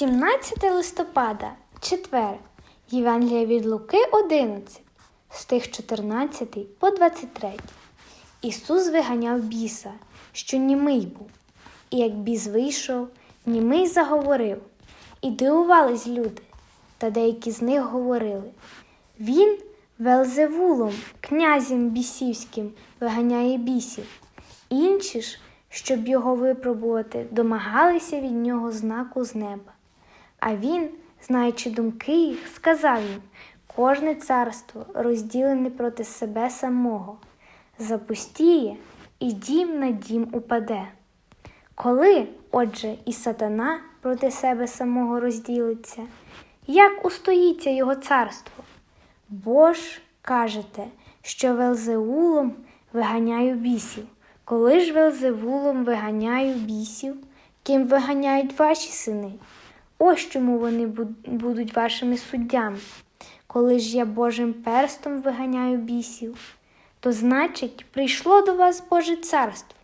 17 листопада, четвер, Євангелія від Луки 11, стих 14 по 23. Ісус виганяв біса, що німий був. І як біс вийшов, німий заговорив. І дивувались люди, та деякі з них говорили. Він Велзевулом, князем бісівським, виганяє бісів. Інші ж, щоб його випробувати, домагалися від нього знаку з неба. А він, знаючи думки їх, сказав їм: кожне царство розділене проти себе самого, запустіє, і дім на дім упаде. Коли, отже, і сатана проти себе самого розділиться, як устоїться його царство? Бо ж кажете, що Велзеулом виганяю бісів. Коли ж Велзевулом виганяю бісів, ким виганяють ваші сини? Ось чому вони будуть вашими суддями. Коли ж я Божим перстом виганяю бісів, то значить, прийшло до вас Боже царство.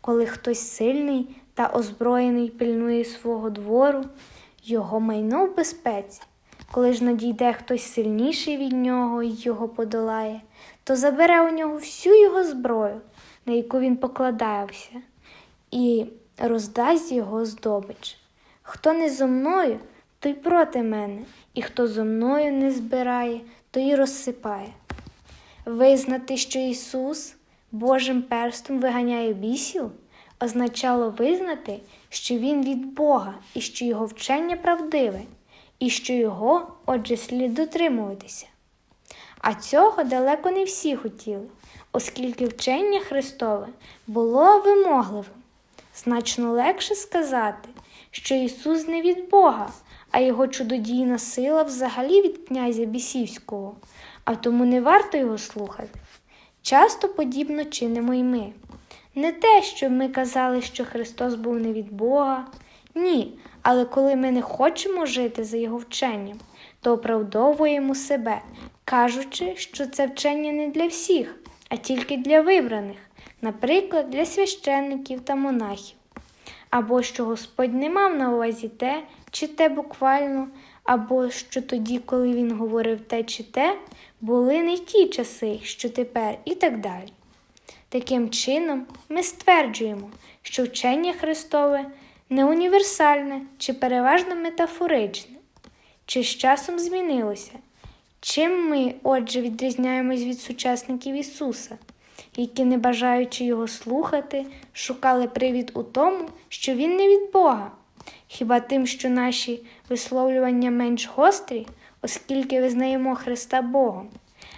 Коли хтось сильний та озброєний пильнує свого двору, його майно в безпеці. Коли ж надійде хтось сильніший від нього і його подолає, то забере у нього всю його зброю, на яку він покладався, і роздасть його здобич. Хто не зо мною, той проти мене, і хто зо мною не збирає, то й розсипає. Визнати, що Ісус Божим перстом виганяє бісів, означало визнати, що Він від Бога і що Його вчення правдиве, і що Його, отже, слід дотримуватися. А цього далеко не всі хотіли, оскільки вчення Христове було вимогливим. Значно легше сказати, що Ісус не від Бога, а Його чудодійна сила взагалі від князя Бісівського, а тому не варто його слухати. Часто подібно чинимо й ми. Не те, що ми казали, що Христос був не від Бога. Ні, але коли ми не хочемо жити за Його вченням, то оправдовуємо себе, кажучи, що це вчення не для всіх, а тільки для вибраних, наприклад, для священників та монахів. Або що Господь не мав на увазі те чи те буквально, або що тоді, коли він говорив те чи те, були не ті часи, що тепер, і так далі. Таким чином, ми стверджуємо, що вчення Христове не універсальне чи переважно метафоричне, чи з часом змінилося. Чим ми, отже, відрізняємось від сучасників Ісуса, які, не бажаючи Його слухати, шукали привід у тому, що Він не від Бога, хіба тим, що наші висловлювання менш гострі, оскільки визнаємо Христа Богом.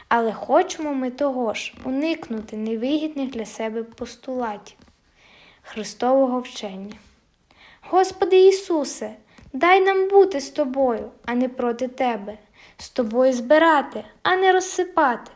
Але хочемо ми того ж уникнути невигідних для себе постулатів Христового вчення. Господи Ісусе, дай нам бути з тобою, а не проти Тебе, з тобою збирати, а не розсипати,